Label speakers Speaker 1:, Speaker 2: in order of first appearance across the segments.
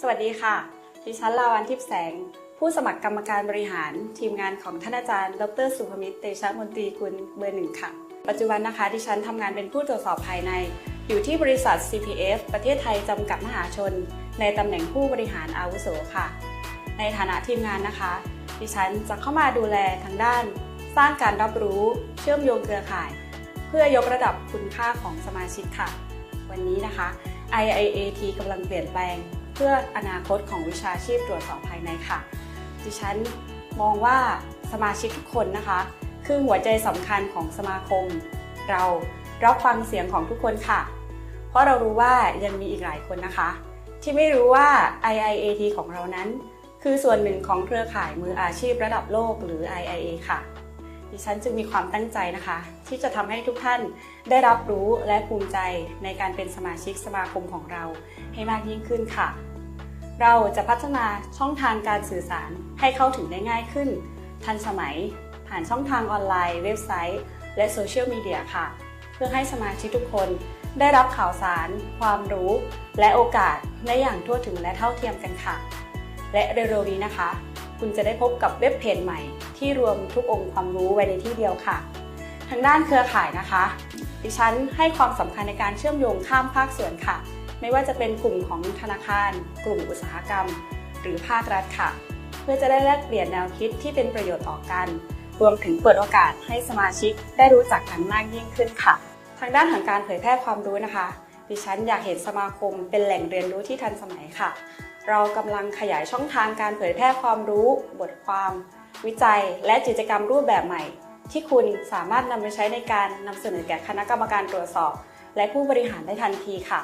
Speaker 1: สวัสดีค่ะ ดิฉันลาวันทิพแสง ผู้สมัครกรรมการบริหารทีมงานของท่านอาจารย์ ดร สุภมิตร เตชะมนตรีกุลเบอร์หนึ่งค่ะ ปัจจุบันนะคะ ดิฉันทำงานเป็นผู้ตรวจสอบภายใน อยู่ที่บริษัท CPF ประเทศไทยจำกัดมหาชน ในตำแหน่งผู้บริหารอาวุโสค่ะ ในฐานะทีมงานนะคะ ดิฉันจะเข้ามาดูแลทางด้าน สร้างการรับรู้ เชื่อมโยงเครือข่าย เพื่อยกระดับคุณค่าของสมาชิกค่ะ วันนี้นะคะ IIAT กำลังเปลี่ยนแปลง เพื่ออนาคตของวิชาชีพตรวจสอบภายในค่ะ ดิฉันมองว่าสมาชิกทุกคนนะคะ คือหัวใจสำคัญของสมาคม เรารับฟังเสียงของทุกคนค่ะ เพราะเรารู้ว่ายังมีอีกหลายคนนะคะ ที่ไม่รู้ว่า IIAT ของเรานั้น คือส่วนหนึ่งของเครือข่ายมืออาชีพระดับโลกหรือ IIA ค่ะดิฉันจึงมีความตั้งใจนะคะ ที่จะทำให้ทุกท่านได้รับรู้และภูมิใจในการเป็นสมาชิกสมาคมของเราให้มากยิ่งขึ้นค่ะ เราจะพัฒนาช่องทางการสื่อสารให้เข้าถึงได้ง่ายขึ้น ทันสมัย ผ่านช่องทางออนไลน์ เว็บไซต์ และโซเชียลมีเดียค่ะ เพื่อให้สมาชิกทุกคนได้รับข่าวสาร ความรู้ และโอกาสได้อย่างทั่วถึงและเท่าเทียมกันค่ะ และเร็วๆนี้นะคะ คุณจะได้พบกับเว็บเพจใหม่ ที่รวมทุกองค์ความรู้ไว้ในที่เดียวค่ะ ทางด้านเครือข่ายนะคะ ดิฉันให้ความสำคัญในการเชื่อมโยงข้ามภาคส่วนค่ะ ไม่ว่าจะเป็นกลุ่มของธนาคาร กลุ่มอุตสาหกรรม หรือภาครัฐค่ะ เพื่อจะได้แลกเปลี่ยนแนวคิดที่เป็นประโยชน์ต่อกัน รวมถึงเปิดโอกาสให้สมาชิกได้รู้จักกันมากยิ่งขึ้นค่ะ ทางด้านของการเผยแพร่ความรู้นะคะ ดิฉันอยากเห็นสมาคมเป็นแหล่งเรียนรู้ที่ทันสมัยค่ะ เรากำลังขยายช่องทางการเผยแพร่ความรู้ บทความ วิจัย และกิจกรรมรูปแบบใหม่ ที่คุณสามารถนำไปใช้ในการนำเสนอแก่คณะกรรมการตรวจสอบ และผู้บริหารได้ทันทีค่ะ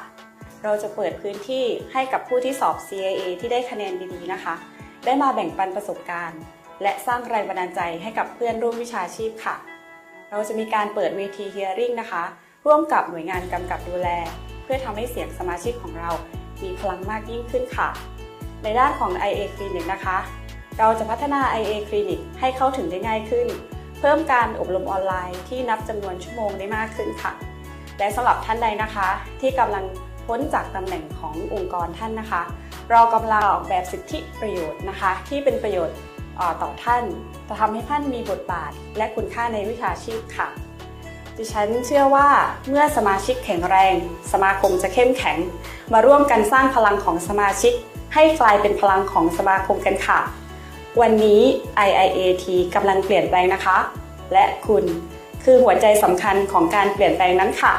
Speaker 1: เราจะเปิดพื้นที่ให้กับผู้ที่สอบ CIA ที่ได้คะแนนดีๆนะคะ ได้มาแบ่งปันประสบการณ์ และสร้างแรงบันดาลใจให้กับเพื่อนร่วมวิชาชีพค่ะ เราจะมีการเปิดเวที hearing นะคะ ร่วมกับหน่วยงานกำกับดูแล เพื่อทำให้เสียงสมาชิกของเรามีพลังมากยิ่งขึ้นค่ะ ในด้านของ IA Clinic นะคะ เราจะพัฒนา IA Clinic ให้เข้าถึงได้ง่ายขึ้น เพิ่มการอบรมออนไลน์ที่นับจำนวนชั่วโมงได้มากขึ้นค่ะ และสำหรับท่านใดนะคะ ที่กำลัง พ้นจากตำแหน่งขององค์กรท่านนะคะ เรากำลังออกแบบสิทธิประโยชน์นะคะ ที่เป็นประโยชน์ต่อท่านจะทำให้ท่านมีบทบาท และคุณค่าในวิชาชีพค่ะดิฉันเชื่อว่าเมื่อสมาชิกแข็งแรง สมาคมจะเข้มแข็ง มาร่วมกันสร้างพลังของสมาชิก ให้กลายเป็นพลังของสมาคมกันค่ะ วันนี้ IIAT กำลังเปลี่ยนแปลงนะคะ และคุณคือหัวใจสำคัญของการเปลี่ยนแปลงนั้นค่ะ